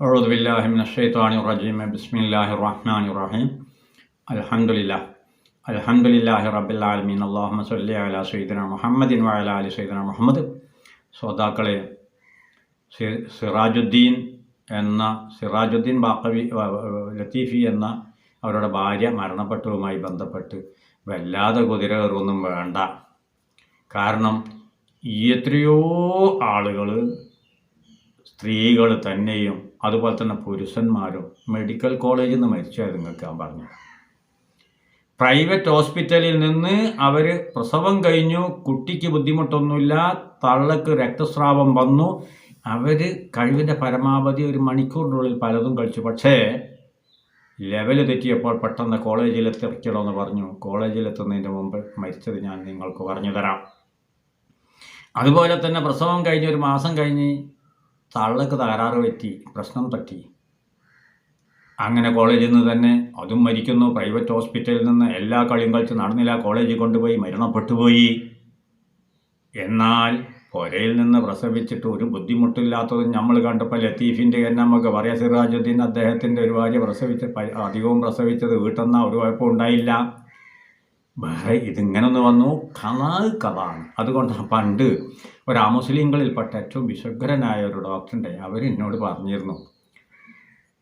أعوذ بالله من الشيطان الرجيم بسم الله الرحمن الرحيم الحمد لله الحمد لله رب العالمين اللهم صل على سيدنا محمد وعلى آل سيدنا മുഹമ്മദ് ശ്രോതാക്കളെ സി- സിറാജുദ്ദീൻ എന്ന സിറാജുദ്ദീൻ ബാക്കവി വ- വ- ലത്തീഫി എന്ന അവരുടെ ഭാര്യ മരണപ്പെട്ടതുമായി ബന്ധപ്പെട്ട് വല്ലാതെ കുതിര കയറൊന്നും വേണ്ട കാരണം എത്രയോ ആളുകൾ സ്ത്രീകൾ തന്നെയും അതുപോലെ തന്നെ പുരുഷന്മാരും മെഡിക്കൽ കോളേജിൽ നിന്ന് മരിച്ചത് നിങ്ങൾക്ക് ഞാൻ പറഞ്ഞു. പ്രൈവറ്റ് ഹോസ്പിറ്റലിൽ നിന്ന് അവർ പ്രസവം കഴിഞ്ഞു കുട്ടിക്ക് ബുദ്ധിമുട്ടൊന്നുമില്ല തള്ളക്ക് രക്തസ്രാവം വന്നു. അവർ കഴിവിന്റെ പരമാവധി ഒരു മണിക്കൂറിനുള്ളിൽ പലതും കഴിച്ചു. പക്ഷേ ലെവൽ തെറ്റിയപ്പോൾ പെട്ടെന്ന് കോളേജിലെത്തിക്കണമെന്ന് പറഞ്ഞു. കോളേജിലെത്തുന്നതിന്റെ മുമ്പ് മരിച്ചത് ഞാൻ നിങ്ങൾക്ക് പറഞ്ഞു തരാം. അതുപോലെ തന്നെ പ്രസവം കഴിഞ്ഞ് ഒരു മാസം കഴിഞ്ഞ് തള്ളക്ക് തകരാറ് പറ്റി പ്രശ്നം പറ്റി. അങ്ങനെ കോളേജിൽ നിന്ന് തന്നെ അതും മരിക്കുന്നു. പ്രൈവറ്റ് ഹോസ്പിറ്റലിൽ നിന്ന് എല്ലാ കളിയും കളിച്ച് നടന്നില്ല. കോളേജിൽ കൊണ്ടുപോയി മരണപ്പെട്ടുപോയി എന്നാൽ പുരയിൽ നിന്ന് പ്രസവിച്ചിട്ട് ഒരു ബുദ്ധിമുട്ടില്ലാത്തതും നമ്മൾ കണ്ടപ്പോൾ ലത്തീഫിന്റെ തന്നെ നമുക്ക് പറയാം സിറാജുദ്ദീൻ അദ്ദേഹത്തിന്റെ ഒരു ഭാര്യ പ്രസവിച്ച് അധികവും പ്രസവിച്ചത് വീട്ടെന്ന ഒരു കുഴപ്പം ഉണ്ടായില്ല. വേറെ ഇതിങ്ങനൊന്ന് വന്നു. കഥാ കഥാണ് അതുകൊണ്ടാണ് പണ്ട് ഒരു അമുസ്ലിങ്ങളിൽപ്പെട്ട ഏറ്റവും വിശുദ്ധരനായ ഒരു ഡോക്ടറുണ്ട്. അവർ എന്നോട് പറഞ്ഞിരുന്നു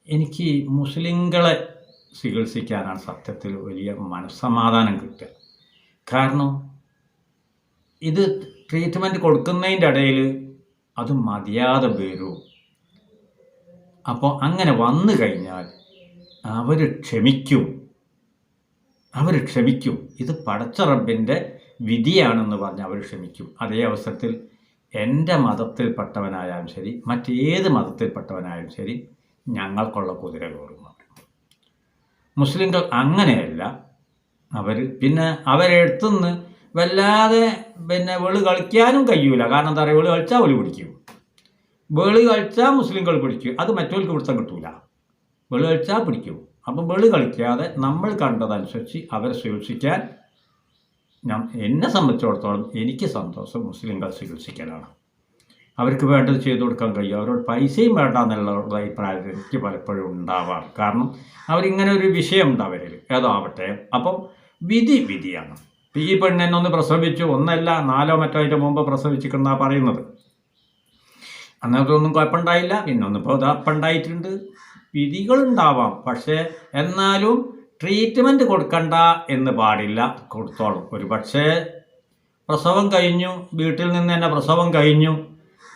എനിക്ക് മുസ്ലിങ്ങളെ ചികിത്സിക്കാനാണ് സത്യത്തിൽ വലിയ മനസ്സമാധാനം കിട്ടുക. കാരണം ഇത് ട്രീറ്റ്മെന്റ് കൊടുക്കുന്നതിന്റെ ഇടയിൽ അത് മതിയാതെ വരൂ. അപ്പോൾ അങ്ങനെ വന്നു കഴിഞ്ഞാൽ അവർ ക്ഷമിക്കും. അവർ ക്ഷമിക്കും. ഇത് പടച്ച റബ്ബിന്റെ വിധിയാണെന്ന് പറഞ്ഞ് അവർ ക്ഷമിക്കും. അതേ അവസരത്തിൽ എന്റെ മതത്തിൽപ്പെട്ടവനായാലും ശരി മറ്റേത് മതത്തിൽപ്പെട്ടവനായാലും ശരി ഞങ്ങൾക്കുള്ള കുതിര കയറുന്നു മുസ്ലിങ്ങൾ അങ്ങനെയല്ല. അവർ പിന്നെ അവരെടുത്തുനിന്ന് വല്ലാതെ പിന്നെ വെളി കളിക്കാനും കഴിയൂല. കാരണം എന്താ പറയുക വെളി കളിച്ചാൽ വെളി പിടിക്കും. വെളി കളിച്ചാൽ മുസ്ലിങ്ങൾ പിടിക്കും. അത് മറ്റവർക്ക് പിടുത്തം കിട്ടൂല. വെളി കളിച്ചാൽ പിടിക്കും. അപ്പം വെളി കളിക്കാതെ നമ്മൾ കണ്ടതനുസരിച്ച് അവരെ ചികിത്സിക്കാൻ ഞാൻ എന്നെ സംബന്ധിച്ചിടത്തോളം എനിക്ക് സന്തോഷം മുസ്ലിങ്ങൾ ചികിത്സിക്കലാണ് അവർക്ക് വേണ്ടത് ചെയ്തു കൊടുക്കാൻ കഴിയും. അവരോട് പൈസയും വേണ്ട എന്നുള്ള അഭിപ്രായം എനിക്ക് പലപ്പോഴും ഉണ്ടാവാറ്. കാരണം അവരിങ്ങനെ ഒരു വിഷയം ഉണ്ട് അവരിൽ. ഏതോ ആവട്ടെ അപ്പം വിധി വിധിയാണ്. ഈ പെണ്ണെന്നെ ഒന്ന് പ്രസവിച്ചു. ഒന്നല്ല നാലോ മറ്റോ അതിന്റെ മുമ്പ് പ്രസവിച്ചിട്ടുണ്ടാ പറയുന്നത്. അന്നത്തൊന്നും കുഴപ്പമുണ്ടായില്ല. പിന്നൊന്നിപ്പോൾ ഇതാ ഉണ്ടായിട്ടുണ്ട്. വിധികളുണ്ടാവാം പക്ഷേ എന്നാലും ട്രീറ്റ്മെന്റ് കൊടുക്കണ്ട എന്ന് പാടില്ല. കൊടുത്തോളും. ഒരു പക്ഷേ പ്രസവം കഴിഞ്ഞു വീട്ടിൽ നിന്ന് തന്നെ പ്രസവം കഴിഞ്ഞു.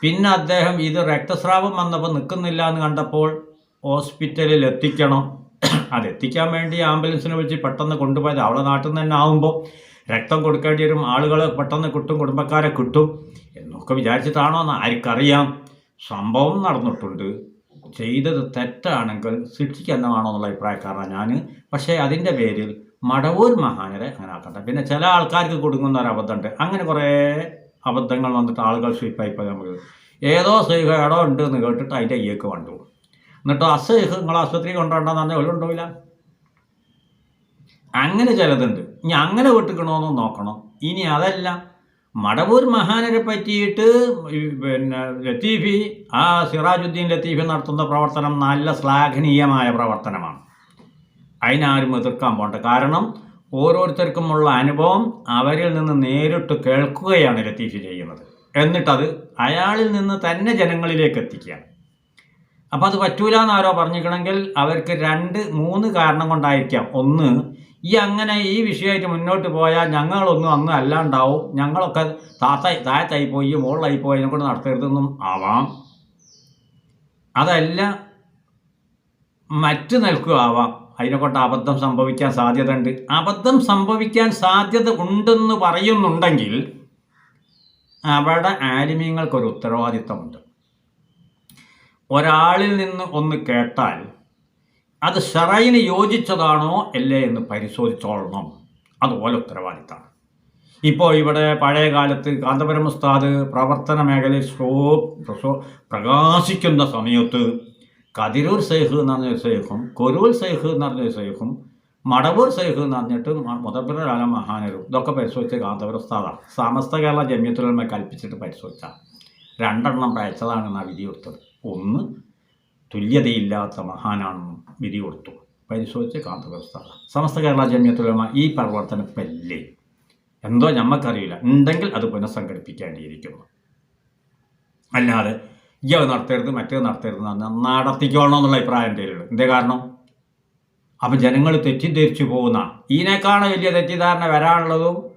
പിന്നെ അദ്ദേഹം ഇത് രക്തസ്രാവം വന്നപ്പോൾ നിൽക്കുന്നില്ല എന്ന് കണ്ടപ്പോൾ ഹോസ്പിറ്റലിൽ എത്തിക്കണം. അതെത്തിക്കാൻ വേണ്ടി ആംബുലൻസിനെ വിളിച്ച് പെട്ടെന്ന് കൊണ്ടുപോയത് അവളെ നാട്ടിൽ നിന്ന് തന്നെ ആകുമ്പോൾ രക്തം കൊടുക്കേണ്ടി വരും. ആളുകൾ പെട്ടെന്ന് കിട്ടും കുടുംബക്കാരെ കിട്ടും എന്നൊക്കെ വിചാരിച്ചിട്ടാണോ എന്ന് ആർക്കറിയാം. സംഭവം നടന്നിട്ടുണ്ട്. ചെയ്തത് തെറ്റാണെങ്കിൽ ശിക്ഷിക്കുന്നതാണോ എന്നുള്ള അഭിപ്രായക്കാരനാണ് ഞാൻ പക്ഷേ അതിന്റെ പേരിൽ മടവൂർ മഹാനരെ അങ്ങനെ ആക്കട്ടെ. പിന്നെ ചില ആൾക്കാർക്ക് കൊടുക്കുന്ന ഒരു അബദ്ധമുണ്ട്. അങ്ങനെ കുറേ അബദ്ധങ്ങൾ വന്നിട്ട് ആളുകൾ സ്വീപ്പായി പോയി നമുക്ക്. ഏതോ സൈഹ ഇടോ ഉണ്ട് എന്ന് കേട്ടിട്ട് അതിന്റെ അയ്യേക്ക് കണ്ടു എന്നിട്ട് അസൈഹ് നിങ്ങൾ ആശുപത്രി കൊണ്ടുവരണ്ടെന്ന് പറഞ്ഞാൽ അങ്ങനെ ചിലതുണ്ട്. ഇനി അങ്ങനെ വിട്ടുക്കണമെന്ന് നോക്കണം. ഇനി അതല്ല. മടവൂർ മഹാനരെ പറ്റിയിട്ട് പിന്നെ ലത്തീഫി ആ സിറാജുദ്ദീൻ ലത്തീഫി നടത്തുന്ന പ്രവർത്തനം നല്ല ശ്ലാഘനീയമായ പ്രവർത്തനമാണ്. അതിനാരും എതിർക്കാൻ പോണ്ട. കാരണം ഓരോരുത്തർക്കുമുള്ള അനുഭവം അവരിൽ നിന്ന് നേരിട്ട് കേൾക്കുകയാണ് ലത്തീഫി ചെയ്യുന്നത്. എന്നിട്ടത് അയാളിൽ നിന്ന് തന്നെ ജനങ്ങളിലേക്ക് എത്തിക്കുകയാണ്. അപ്പം അത് പറ്റൂല എന്നാരോ പറഞ്ഞിരിക്കണമെങ്കിൽ അവർക്ക് രണ്ട് മൂന്ന് കാരണം കൊണ്ടായിരിക്കാം. ഒന്ന് ഈ അങ്ങനെ ഈ വിഷയമായിട്ട് മുന്നോട്ട് പോയാൽ ഞങ്ങളൊന്നും അന്ന് അല്ലാണ്ടാവും. ഞങ്ങളൊക്കെ താത്ത താഴത്തായി പോയി മുകളിലായി പോയി അതിനെ കൊണ്ട് നടത്തരുതെന്നും ആവാം. അതല്ല മറ്റു നിൽക്കുക ആവാം. അതിനെക്കൊണ്ട് അബദ്ധം സംഭവിക്കാൻ സാധ്യത ഉണ്ട് അബദ്ധം സംഭവിക്കാൻ സാധ്യത ഉണ്ടെന്ന് പറയുന്നുണ്ടെങ്കിൽ അവിടെ ആലിമ്യങ്ങൾക്കൊരു ഉത്തരവാദിത്തമുണ്ട് ഒരാളിൽ നിന്ന് ഒന്ന് കേട്ടാൽ അത് ഷറയിന് യോജിച്ചതാണോ അല്ലേ എന്ന് പരിശോധിച്ചോളണം. അതുപോലെ ഉത്തരവാദിത്തമാണ് ഇപ്പോൾ ഇവിടെ പഴയ കാലത്ത് കാന്തപുരം ഉസ്താദ് പ്രവർത്തന മേഖലയിൽ ഷോ പ്രകാശിക്കുന്ന സമയത്ത് കതിരൂർ സൈഹ് എന്ന് പറഞ്ഞൊരു സൈഹും കൊരൂർ സൈഹ് എന്ന് പറഞ്ഞൊരു സൈഹും മടവൂർ സൈഹ് എന്ന് പറഞ്ഞിട്ട് മുതപ്പിലാല മഹാനരും ഇതൊക്കെ പരിശോധിച്ച കാന്തപുരം ഉസ്താദാണ് സമസ്ത കേരള ജമ്യത്തിലുള്ള കൽപ്പിച്ചിട്ട് പരിശോധിച്ച. രണ്ടെണ്ണം പഴച്ചതാണെന്നാണ് വിധി ഒന്ന് തുല്യതയില്ലാത്ത മഹാനാണെന്നും വിധി കൊടുത്തു. പരിശോധിച്ച് കാന്തപ്രസ്ഥാന സമസ്ത കേരള ജമ്യത്തുലമ ഈ പ്രവർത്തനത്തിലല്ലേ എന്തോ ഞമ്മക്കറിയില്ല. ഉണ്ടെങ്കിൽ അത് പുനഃസംഘടിപ്പിക്കേണ്ടിയിരിക്കുന്നു. അല്ലാതെ ഈ അത് നടത്തരുത് മറ്റേത് നടത്തരുത് നടത്തിക്കോളണം എന്നുള്ള അഭിപ്രായം എന്റെ എന്തേ കാരണം? അപ്പം ജനങ്ങൾ തെറ്റിദ്ധരിച്ചു പോകുന്ന ഇതിനേക്കാണ് വലിയ തെറ്റിദ്ധാരണ വരാനുള്ളതും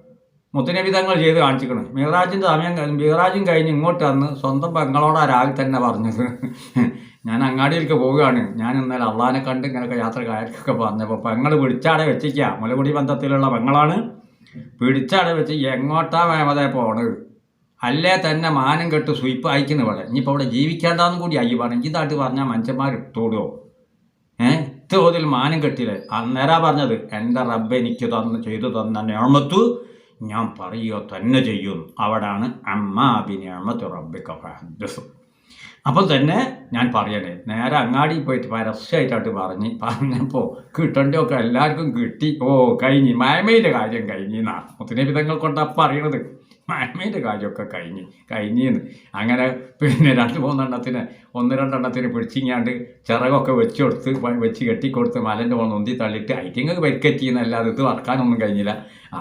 മുത്തനബിതങ്ങൾ ചെയ്ത് കാണിച്ചിക്കണം മിഹറാജിന്റെ സമയം മിഹറാജും കഴിഞ്ഞ് ഇങ്ങോട്ട് വന്ന് സ്വന്തം പെങ്ങളോടാ രാവിലെ തന്നെ പറഞ്ഞത്. ഞാൻ അങ്ങാടിയിലേക്ക് പോവുകയാണ്. ഞാൻ ഇന്നലെ അള്ളഹാനെ കണ്ട് ഇങ്ങനെയൊക്കെ യാത്ര കാര്യമൊക്കെ പറഞ്ഞപ്പോൾ പെങ്ങൾ പിടിച്ചാടെ വെച്ചിരിക്കുക മുലകുടി ബന്ധത്തിലുള്ള പെങ്ങളാണ്. പിടിച്ചാടെ വെച്ച് എങ്ങോട്ടാ വേമതേ പോണത്? അല്ലേ തന്നെ മാനം കെട്ട് സ്വീപ്പ് അയക്കുന്ന പോലെ ഇനിയിപ്പോൾ അവിടെ ജീവിക്കേണ്ടെന്നും കൂടി അയ്യ പറഞ്ഞു ഇതായിട്ട് പറഞ്ഞാൽ മനുഷ്യന്മാർ ഇട്ടോടുമോ ഏഹ് തോതിൽ മാനം കെട്ടിയില്ലേ? അന്നേരാ പറഞ്ഞത് എന്റെ റബ്ബ് എനിക്ക് തന്ന് ചെയ്തു തന്ന ഞാമത്തു ഞാൻ പറയുക തന്നെ ചെയ്യും. അവിടാണ് അമ്മാബിനിയമത്ത് റബ്ബിക്ക ഫഹദ്ദസ്. അപ്പം തന്നെ ഞാൻ പറയണേ നേരെ അങ്ങാടി പോയിട്ട് പരസ്യമായിട്ടായിട്ട് പറഞ്ഞ് പറഞ്ഞപ്പോൾ കിട്ടേണ്ടതൊക്കെ എല്ലാവർക്കും കിട്ടി. ഓ കഴിഞ്ഞ്. മയമയുടെ കാര്യം കഴിഞ്ഞ് എന്നാണ് മുത്തിനെ വിധങ്ങൾ കൊണ്ടപ്പം അറിയണത് മയമയുടെ കാര്യമൊക്കെ കഴിഞ്ഞ് കഴിഞ്ഞെന്ന്. അങ്ങനെ പിന്നെ രണ്ട് മൂന്നെണ്ണത്തിന് ഒന്ന് രണ്ടെണ്ണത്തിന് പിടിച്ചിങ്ങാണ്ട് ചിറകൊക്കെ വെച്ച് കൊടുത്ത് വെച്ച് കെട്ടിക്കൊടുത്ത് മലന്റെ മുകളിൽ നൊന്തി തള്ളിയിട്ട് ഐറ്റിങ്ങൾക്ക് പരിക്കറ്റിയെന്നല്ലാതെ ഇത് വറക്കാനൊന്നും കഴിഞ്ഞില്ല.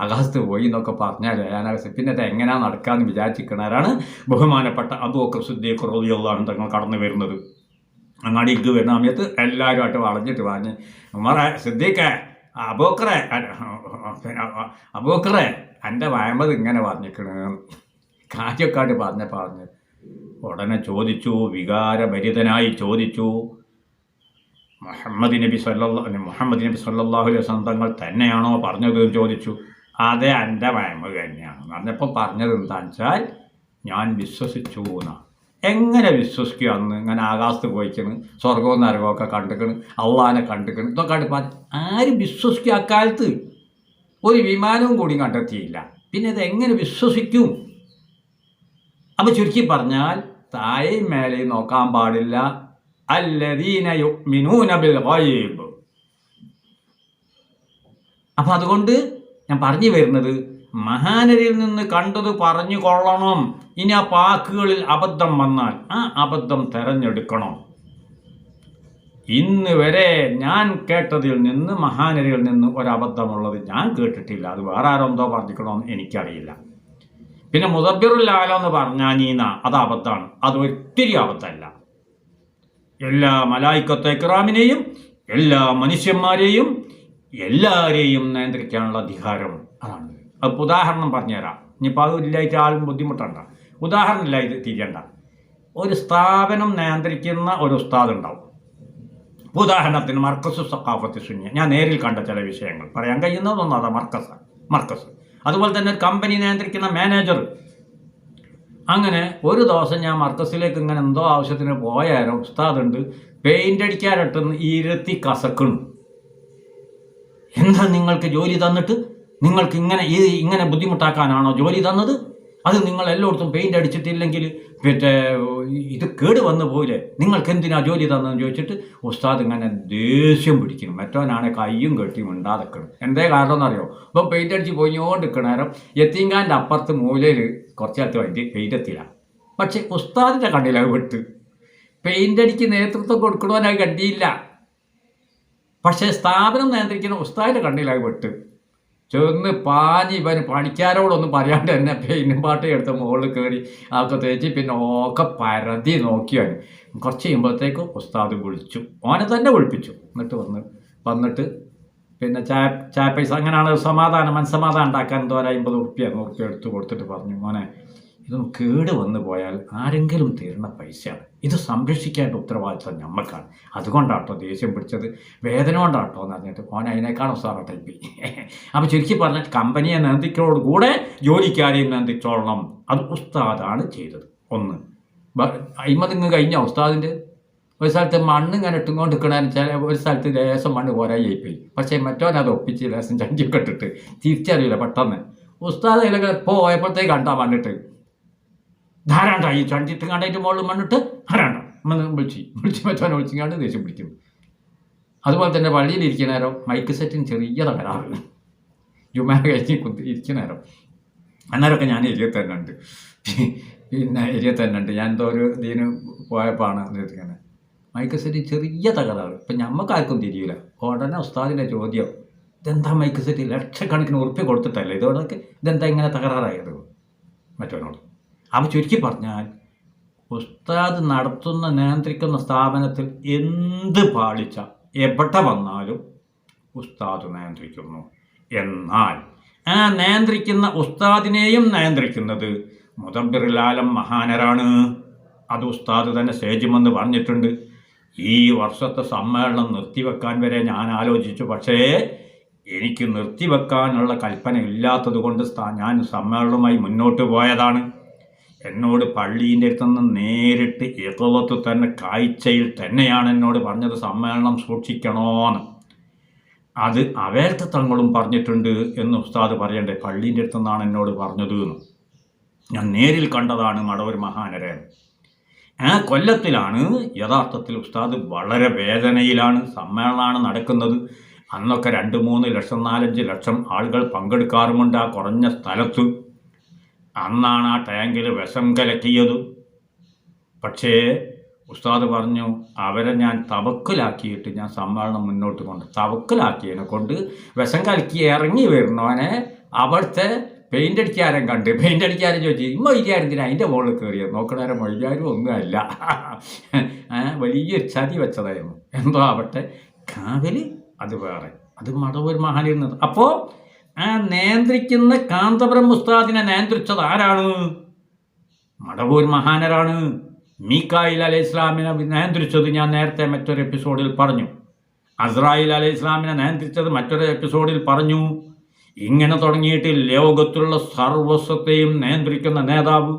ആകാശത്ത് പോയി എന്നൊക്കെ പറഞ്ഞാൽ ഞാൻ പിന്നെ അത് എങ്ങനെയാ നടക്കാമെന്ന് വിചാരിച്ചിരിക്കണവരാണ് ബഹുമാനപ്പെട്ട അതുമൊക്കെ സുദ്ദീഖ് റളിയല്ലാഹു തങ്ങൾ കടന്നു വരുന്നത്. അങ്ങാടി അങ്ങാടിക്ക് വരുന്ന സമയത്ത് എല്ലാവരുമായിട്ട് വളഞ്ഞിട്ട് പറഞ്ഞ് നമ്മളെ സിദ്ദീഖേ അബൂക്കറെ അബോക്കറെ എന്റെ വയമ്പത് ഇങ്ങനെ പറഞ്ഞിക്കണ് കാറ്റക്കാട്ട് പറഞ്ഞ പറഞ്ഞ്. ഉടനെ ചോദിച്ചു വികാരഭരിതനായി ചോദിച്ചു. മുഹമ്മദ് നബി സല്ലാ മുഹമ്മദ് നബി സല്ലാഹു അലൈഹി തങ്ങൾ തന്നെയാണോ പറഞ്ഞത് ചോദിച്ചു. അതെ എന്റെ വയമ്പ് തന്നെയാണ്. പറഞ്ഞപ്പോൾ പറഞ്ഞത് എന്താണെന്ന് വെച്ചാൽ ഞാൻ വിശ്വസിച്ചു എന്നാണ്. എങ്ങനെ വിശ്വസിക്കുക അന്ന് ഇങ്ങനെ ആകാശത്ത് പോയിക്കണ് സ്വർഗവും നരകമൊക്കെ കണ്ടുക്കണ് അള്ളാനെ കണ്ടുക്കണ് ഇതൊക്കെ ആയിട്ട് ആരും വിശ്വസിക്കുക അക്കാലത്ത് ഒരു വിമാനവും കൂടി കണ്ടെത്തിയില്ല. പിന്നെ ഇത് എങ്ങനെ വിശ്വസിക്കും? അപ്പോൾ ചുരുക്കി പറഞ്ഞാൽ താഴെയും മേലെയും നോക്കാൻ പാടില്ല. അല്ലദീന യുഅ്മിനൂന ബിൽ ഗൈബ്. അപ്പൊ അതുകൊണ്ട് ഞാൻ പറഞ്ഞു വരുന്നത് മഹാനരിൽ നിന്ന് കണ്ടത് പറഞ്ഞു കൊള്ളണം. ഇനി ആ വാക്കുകളിൽ അബദ്ധം വന്നാൽ ആ അബദ്ധം തെരഞ്ഞെടുക്കണം. ഇന്ന് വരെ ഞാൻ കേട്ടതിൽ നിന്ന് മഹാനരിയിൽ നിന്ന് ഒരബദ്ധമുള്ളത് ഞാൻ കേട്ടിട്ടില്ല. അത് വേറെ ആരെന്തോ പറഞ്ഞിക്കണമെന്ന് എനിക്കറിയില്ല. പിന്നെ മുദബിറുല്ലാലോ എന്ന് പറഞ്ഞാൽ നീന അത് അബദ്ധമാണ്. അത് ഒത്തിരി അബദ്ധമല്ല. എല്ലാ മലായിക്കത്തെ ഇക്രാമിനെയും എല്ലാ മനുഷ്യന്മാരെയും എല്ലാവരെയും നിയന്ത്രിക്കാനുള്ള അധികാരം അതാണ്. അപ്പോൾ ഉദാഹരണം പറഞ്ഞുതരാം. ഇനിയിപ്പോൾ അത് ഇല്ലായിട്ട് ആളും ബുദ്ധിമുട്ടണ്ട. ഉദാഹരണമില്ല ഇത് തിരിയണ്ട. ഒരു സ്ഥാപനം നിയന്ത്രിക്കുന്ന ഒരു ഉസ്താദ് ഉണ്ടാവും ഉദാഹരണത്തിന് മർക്കസ് സക്കാഫത്ത് ശൂന്യ ഞാൻ നേരിൽ കണ്ട ചില വിഷയങ്ങൾ. പറയാൻ കഴിയുന്നതൊന്നും അതാ മർക്കസ് മർക്കസ്. അതുപോലെ തന്നെ ഒരു കമ്പനി നിയന്ത്രിക്കുന്ന മാനേജർ അങ്ങനെ ഒരു ദിവസം ഞാൻ മർക്കസിലേക്ക് ഇങ്ങനെ എന്തോ ആവശ്യത്തിന് പോയാലും ഉസ്താദുണ്ട് പെയിന്റ് അടിക്കാനിട്ടെന്ന് ഇരുത്തി കസക്കണു എന്താ നിങ്ങൾക്ക് ജോലി തന്നിട്ട്? നിങ്ങൾക്ക് ഇങ്ങനെ ഈ ഇങ്ങനെ ബുദ്ധിമുട്ടാക്കാനാണോ ജോലി തന്നത്? അത് നിങ്ങൾ എല്ലായിടത്തും പെയിന്റ് അടിച്ചിട്ടില്ലെങ്കിൽ പിന്നെ ഇത് കേട് വന്നു പോയില്ലേ? നിങ്ങൾക്ക് എന്തിനാ ജോലി തന്നതെന്ന് ചോദിച്ചിട്ട് ഉസ്താദ് ഇങ്ങനെ ദേഷ്യം പിടിക്കണം മറ്റവനാണ് കയ്യും കെട്ടി ഉണ്ടാതെക്കണം എന്തേ കാരണം എന്നറിയോ ഇപ്പം പെയിന്റ് അടിച്ച് പോയിക്കൊണ്ട് നിൽക്കണ നേരം എത്തിങ്കാന്റെ അപ്പുറത്ത് മൂലയിൽ കുറച്ച് കാലത്ത് വേണ്ടി പെയിന്റ് എത്തില്ല പക്ഷേ ഉസ്താദിന്റെ കണ്ണിലാണ് വിട്ട് പെയിന്റ് അടിക്ക് നേതൃത്വം കൊടുക്കണമെന്നായി കണ്ടിയില്ല പക്ഷേ സ്ഥാപനം നിയന്ത്രിക്കുന്ന ഉസ്താദിന്റെ കണ്ണിലായി വിട്ട് ചെന്ന് പാഞ്ഞ് ഇവന് പണിക്കാരോടൊന്നും പറയാണ്ട് തന്നെ പെയിനും പാട്ട് എടുത്ത് മുകളിൽ കയറി അതൊക്കെ തേച്ച് പിന്നെ ഒക്കെ പരതി നോക്കിയാൽ കുറച്ച് കഴിയുമ്പോഴത്തേക്ക് ഉസ്താദ് വിളിച്ചു. ഓനെ തന്നെ വിളിപ്പിച്ചു. എന്നിട്ട് വന്ന് വന്നിട്ട് പിന്നെ ചായ ചായ പൈസ അങ്ങനെയാണ് സമാധാനം മനസ്സമാധാനം ഉണ്ടാക്കാൻ എന്തോ അമ്പത് ഉറുപ്പ്യ നൂറുപ്യ എടുത്ത് കൊടുത്തിട്ട് പറഞ്ഞു മോനെ ഇതൊന്നും കേട് വന്നു പോയാൽ ആരെങ്കിലും തീർന്ന പൈസയാണ്. ഇത് സംരക്ഷിക്കേണ്ട ഉത്തരവാദിത്വം നമ്മൾക്കാണ് അതുകൊണ്ടാട്ടോ ദേഷ്യം പിടിച്ചത്. വേദന കൊണ്ടാട്ടോ എന്ന് പറഞ്ഞിട്ട് ഓൻ അതിനേക്കാളും സാറ തൽപ്പി അപ്പോൾ ചുരുക്കി പറഞ്ഞാൽ കമ്പനിയെ നിയന്ത്രിക്കുന്നതോട് കൂടെ ജോലിക്കാരെയും നിയന്ത്രിച്ചോളണം. അത് ഉസ്താദാണ് ചെയ്തത്. ഒന്ന്. അയിമതിങ്ങ് കഴിഞ്ഞ ഉസ്താദിന്റെ ഒരു സ്ഥലത്ത് മണ്ണ് ഇങ്ങനെ ഇട്ടുകൊണ്ട് നിൽക്കണമെന്ന് വെച്ചാൽ ഒരു സ്ഥലത്ത് ലേശം മണ്ണ് പോരായി പോയി പക്ഷേ മറ്റോ അത് ഒപ്പിച്ച് ലേശം ചഞ്ചിക്കെട്ടിട്ട് തിരിച്ചറിയില്ല പെട്ടെന്ന്. ഉസ്താദ് അതിലൊക്കെ പോയപ്പോഴത്തേക്ക് കണ്ടാ മണ്ണിട്ട്. ധാരാണ്ട ഈ ചണ്ടിട്ട് കണ്ടായിട്ട് മുകളിൽ മണ്ണിട്ട് ധാരാണ്ട. വിളിച്ചു വിളിച്ച് മറ്റവനെ വിളിച്ചിങ്ങാണ്ട് ദേഷ്യം പിടിക്കും. അതുപോലെ തന്നെ പള്ളിയിലിരിക്കുന്ന നേരം മൈക്ക് സെറ്റിന് ചെറിയ തകരാറ്. ജുമാ കഴിഞ്ഞ് കുത്തി ഇരിക്കുന്ന നേരം. അന്നേരമൊക്കെ ഞാൻ എരിയ തന്നെ ഉണ്ട്. പിന്നെ എരിയ തന്നെ ഉണ്ട്. ഞാൻ എന്തോ ഒരു ഇതിന് പോയപ്പോഴാണ് ഇരിക്കുന്നത് മൈക്ക് സെറ്റ് ചെറിയ തകരാറ്. ഇപ്പം ഞമ്മക്കാർക്കും തിരിയില്ല ഉടനെ ഉസ്താദിന്റെ ചോദ്യം ഇതെന്താ മൈക്ക് സെറ്റ് ലക്ഷക്കണക്കിന് ഉറുപ്പ്യ കൊടുത്തിട്ടല്ലേ? ഇതോടൊക്കെ ഇതെന്താ ഇങ്ങനെ തകരാറായത്? മറ്റവനോട്. അവൻ ചുരുക്കി പറഞ്ഞാൽ ഉസ്താദ് നടത്തുന്ന നിയന്ത്രിക്കുന്ന സ്ഥാപനത്തിൽ എന്ത് പാളിച്ച എവിടെ വന്നാലും ഉസ്താദ് നിയന്ത്രിക്കുന്നു. എന്നാൽ ആ നിയന്ത്രിക്കുന്ന ഉസ്താദിനെയും നിയന്ത്രിക്കുന്നത് മുതബിറിലാലം മഹാനരാണ്. അത് ഉസ്താദ് തന്നെ സേജുമെന്ന് പറഞ്ഞിട്ടുണ്ട്. ഈ വർഷത്തെ സമ്മേളനം നിർത്തിവെക്കാൻ വരെ ഞാൻ ആലോചിച്ചു. പക്ഷേ എനിക്ക് നിർത്തിവെക്കാനുള്ള കൽപ്പന ഇല്ലാത്തത് കൊണ്ട് ഞാൻ സമ്മേളനവുമായി മുന്നോട്ട് പോയതാണ്. എന്നോട് പള്ളീന്റെ അടുത്തുനിന്ന് നേരിട്ട് ഇറവത്ത് തന്നെ കാഴ്ചയിൽ തന്നെയാണ് എന്നോട് പറഞ്ഞത് സമ്മേളനം സൂക്ഷിക്കണോന്ന്. അത് അവേർത്ത തങ്ങളും പറഞ്ഞിട്ടുണ്ട് എന്ന് ഉസ്താദ് പറയണ്ടേ പള്ളീന്റെ അടുത്തുനിന്നാണ് എന്നോട് പറഞ്ഞത് എന്ന്. ഞാൻ നേരിൽ കണ്ടതാണ് മടവർ മഹാനരെ ആ കൊല്ലത്തിലാണ് യഥാർത്ഥത്തിൽ ഉസ്താദ് വളരെ വേദനയിലാണ് സമ്മേളനമാണ് നടക്കുന്നത്. അന്നൊക്കെ രണ്ട് മൂന്ന് ലക്ഷം നാലഞ്ച് ലക്ഷം ആളുകൾ പങ്കെടുക്കാറുമുണ്ട് ആ കുറഞ്ഞ സ്ഥലത്ത്. അന്നാണ് ആ ടാങ്കിൽ വിഷം കലക്കിയത്. പക്ഷേ ഉസ്താദ് പറഞ്ഞു അവരെ ഞാൻ തവക്കിലാക്കിയിട്ട് ഞാൻ സമ്മേളനം മുന്നോട്ട് കൊണ്ട് തവക്കിലാക്കിയതിനെ കൊണ്ട് വിഷം കലക്കി ഇറങ്ങി വരുന്നവനെ അവിടുത്തെ പെയിന്റ് അടിക്കാരൻ കണ്ട് പെയിന്റ് അടിക്കാരൻ ചോദിച്ചു ഇമ്മ മൊയ്യാരെന്തിനാ അതിന്റെ മുകളിൽ കയറിയത്? നോക്കണേരം മൊഴിയാരും ഒന്നുമല്ല. വലിയ ചതി വെച്ചതായിരുന്നു. എന്തോ ആവട്ടെ കാവൽ അത് വേറെ അത് മടവൂർ മഹാനിരുന്നത് അപ്പോൾ ആ നിയന്ത്രിക്കുന്ന കാന്തപുരം ഉസ്താദിനെ നിയന്ത്രിച്ചത് ആരാണ്? മടവൂർ മഹാനരാണ്. മീക്കായിൽ അലൈഹി ഇസ്ലാമിനെ നിയന്ത്രിച്ചത് ഞാൻ നേരത്തെ മറ്റൊരു എപ്പിസോഡിൽ പറഞ്ഞു. അസ്രായിൽ അലൈഹി ഇസ്ലാമിനെ നിയന്ത്രിച്ചത് മറ്റൊരു എപ്പിസോഡിൽ പറഞ്ഞു. ഇങ്ങനെ തുടങ്ങിയിട്ട് ലോകത്തുള്ള സർവസ്വത്തെയും നിയന്ത്രിക്കുന്ന നേതാവ്.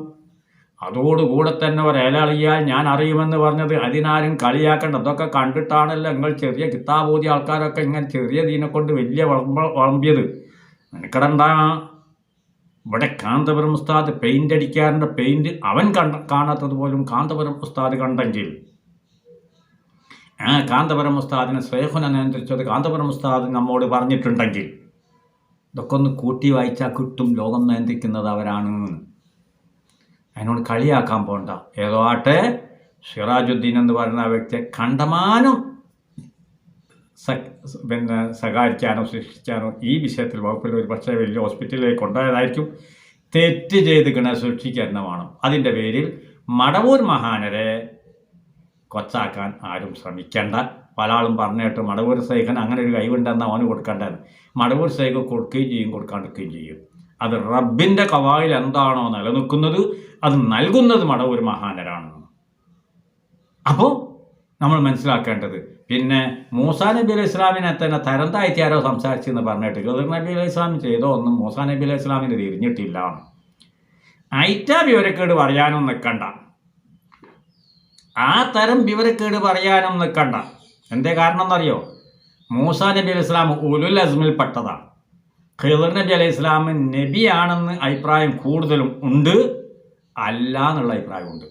അതോടുകൂടെ തന്നെ ഒരേലളിയാൽ ഞാൻ അറിയുമെന്ന് പറഞ്ഞത് അതിനാരും കളിയാക്കേണ്ട. അതൊക്കെ കണ്ടിട്ടാണല്ലോ നിങ്ങൾ ചെറിയ കിത്താബോധി ആൾക്കാരൊക്കെ ഇങ്ങനെ ചെറിയ ദീനെ കൊണ്ട് വലിയ വളമ്പ വളമ്പിയത്. നിനക്കടണ്ടാ ഇവിടെ കാന്തപുരം ഉസ്താദ് പെയിന്റ് അടിക്കാരന്റെ പെയിന്റ് അവൻ കണ്ട കാണാത്തത് പോലും കാന്തപുരം ഉസ്താദ് കണ്ടെങ്കിൽ. ആ കാന്തപുരം ഉസ്താദിനെ സ്വേഹന നിയന്ത്രിച്ചത് കാന്തപുരം ഉസ്താദ് നമ്മോട് പറഞ്ഞിട്ടുണ്ടെങ്കിൽ. ഇതൊക്കെ ഒന്ന് കൂട്ടി വായിച്ചാൽ കിട്ടും ലോകം നിയന്ത്രിക്കുന്നത് അവരാണ്. അതിനോട് കളിയാക്കാൻ പോണ്ട. ഏതോ ആട്ടെ സിറാജുദ്ദീൻ എന്ന് പറയുന്ന വ്യക്തിയെ കണ്ടമാനം പിന്നെ സഹായിക്കാനോ ശിക്ഷിക്കാനോ ഈ വിഷയത്തിൽ വകുപ്പിൽ ഒരു പക്ഷേ വലിയ ഹോസ്പിറ്റലിലേക്ക് കൊണ്ടുപോയതായിരിക്കും തെറ്റ് ചെയ്ത് ഗണ സൂക്ഷിക്കുക വേണം. അതിന്റെ പേരിൽ മടവൂർ മഹാനരെ കൊച്ചാക്കാൻ ആരും ശ്രമിക്കേണ്ട. പല ആളും പറഞ്ഞിട്ട് മടവൂർ സൈഖൻ അങ്ങനെ ഒരു കഴിവുണ്ടെന്ന് അവന് കൊടുക്കേണ്ടത്. മടവൂർ സൈഖ് കൊടുക്കുകയും ചെയ്യും കൊടുക്കാണ്ടിരിക്കുകയും ചെയ്യും. അത് റബ്ബിന്റെ കവായിൽ എന്താണോ നിലനിൽക്കുന്നത് അത് നൽകുന്നത് മടവൂർ മഹാനരാണ്. അപ്പോൾ നമ്മൾ മനസ്സിലാക്കേണ്ടത് പിന്നെ മൂസാ നബി അലൈഹി ഇസ്ലാമിനെ തന്നെ തരം താഴ്ത്തി ആരോ സംസാരിച്ചെന്ന് പറഞ്ഞിട്ട് ഖദർ നബി അലൈഹി ഇസ്ലാം ചെയ്തോ ഒന്നും മൂസാ നബി അലൈഹി ഇസ്ലാമിന് തിരിഞ്ഞിട്ടില്ല. ഐറ്റ വിവരക്കേട് പറയാനും നിൽക്കണ്ട ആ തരം വിവരക്കേട് പറയാനും നിൽക്കണ്ട എന്തേ കാരണം എന്നറിയോ മൂസാ നബി അലൈഹി ഇസ്ലാം ഉലുൽ അസ്മിൽപ്പെട്ടതാണ് ഖിദർ നബി അലൈഹി ഇസ്ലാം നബിയാണെന്ന് അഭിപ്രായം കൂടുതലും ഉണ്ട്. അല്ല എന്നുള്ള അഭിപ്രായമുണ്ട്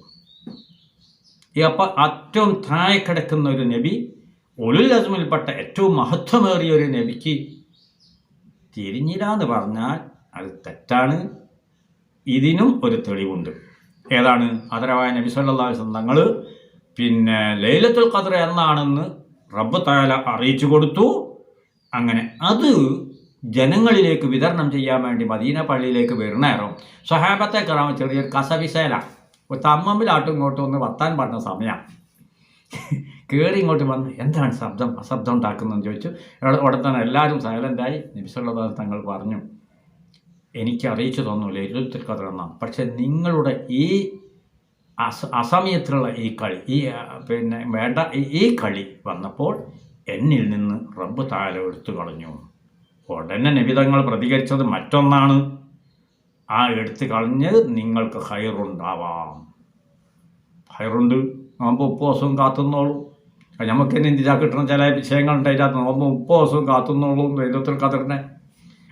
അപ്പം ഏറ്റവും താഴെ കിടക്കുന്ന ഒരു നബി ഉലുൽ അസ്മിൽപ്പെട്ട ഏറ്റവും മഹത്വമേറിയ ഒരു നബിക്ക് തിരിഞ്ഞില്ല എന്ന് പറഞ്ഞാൽ അത് തെറ്റാണ്. ഇതിനും ഒരു തെളിവുണ്ട്. ഏതാണ്? അതരവായ നബി വസല്ലം തങ്ങൾ പിന്നെ ലൈലത്തുൽ ഖദ്ർ എന്നാണെന്ന് റബ്ബ് താല അറിയിച്ചു കൊടുത്തു. അങ്ങനെ അത് ജനങ്ങളിലേക്ക് വിതരണം ചെയ്യാൻ വേണ്ടി മദീന പള്ളിയിലേക്ക് വരുന്നേരം സ്വഹാബത്തെ കയറാൻ ചെറിയൊരു കസവിസേല തമ്മമ്പിലാട്ടും ഇങ്ങോട്ടും ഒന്ന് വർത്താൻ പറഞ്ഞ സമയമാണ് കയറി ഇങ്ങോട്ട് വന്ന് എന്താണ് ശബ്ദം? അശബ്ദം ഉണ്ടാക്കുന്നതെന്ന് ചോദിച്ചു. ഉട- ഉടൻ തന്നെ എല്ലാവരും സൈലന്റായി നബിസുള്ള തങ്ങൾ പറഞ്ഞു എനിക്ക് അറിയിച്ചു തന്നു ഇരുപത്തി ഖദർ പക്ഷേ നിങ്ങളുടെ ഈ അസ അസമയത്തിലുള്ള ഈ കളി ഈ പിന്നെ വേണ്ട ഈ- കളി വന്നപ്പോൾ എന്നിൽ നിന്ന് റബ്ബ് താഴെ എടുത്തു കളഞ്ഞു. ഉടനെ നിബിതങ്ങൾ പ്രതികരിച്ചത് മറ്റൊന്നാണ്. ആ എടുത്തു കളഞ്ഞത് നിങ്ങൾക്ക് ഹൈറുണ്ടാവാം. ഹൈറുണ്ട്? നോമ്പ് മുപ്പത് ദിവസവും കാത്തുന്നോളൂ. നമുക്ക് തന്നെ ഇന്ത്യ കിട്ടുന്ന ചില വിഷയങ്ങളുണ്ട്. അതിനകത്ത് നോക്കുമ്പോൾ മുപ്പത് ദിവസവും കാത്തുന്നുള്ളൂ. ദൈവത്തിൽ കതിർന്നെ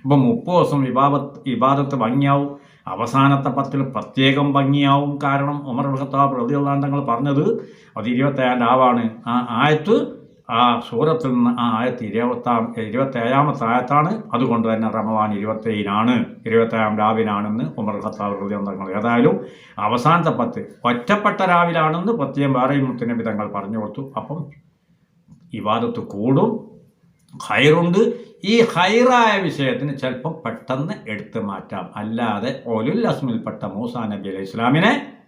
അപ്പം മുപ്പത് ദിവസം വിവാദത്ത് വിവാദത്ത് ഭംഗിയാവും. അവസാനത്തെ പത്തിൽ പ്രത്യേകം ഭംഗിയാവും. കാരണം ഉമർ ഖത്താബ് പ്രതിയുള്ള തങ്ങൾ പറഞ്ഞത് അത് ഇരുപത്തേഴാം ആവാണ് ആ ആയത്ത് ആ സൂറത്തിൽ നിന്ന് ആ ആയത്ത് ഇരുപത്താം ഇരുപത്തേഴാമത്തെ ആയത്താണ്. അതുകൊണ്ട് തന്നെ റമവാൻ ഇരുപത്തേഴിനാണ് ഇരുപത്തേഴാം രാവിലാണെന്ന് ഉമർ ഖത്താബ് ഹൃദയങ്ങൾ ഏതായാലും അവസാനത്തെ പത്ത് ഒറ്റപ്പെട്ട രാവിലാണെന്ന് പ്രത്യേകം വേറെയും മുത്തനബി തങ്ങൾ പറഞ്ഞു കൊടുത്തു. അപ്പം വിവാദത്ത് കൂടും ഹൈറുണ്ട് ഈ ഹൈറായ വിഷയത്തിന് ചിലപ്പം പെട്ടെന്ന് എടുത്തു മാറ്റാം. അല്ലാതെ ഒലുൽ അസ്മിൽപ്പെട്ട മൂസാ നബി അലൈഹി ഇസ്ലാമിനെ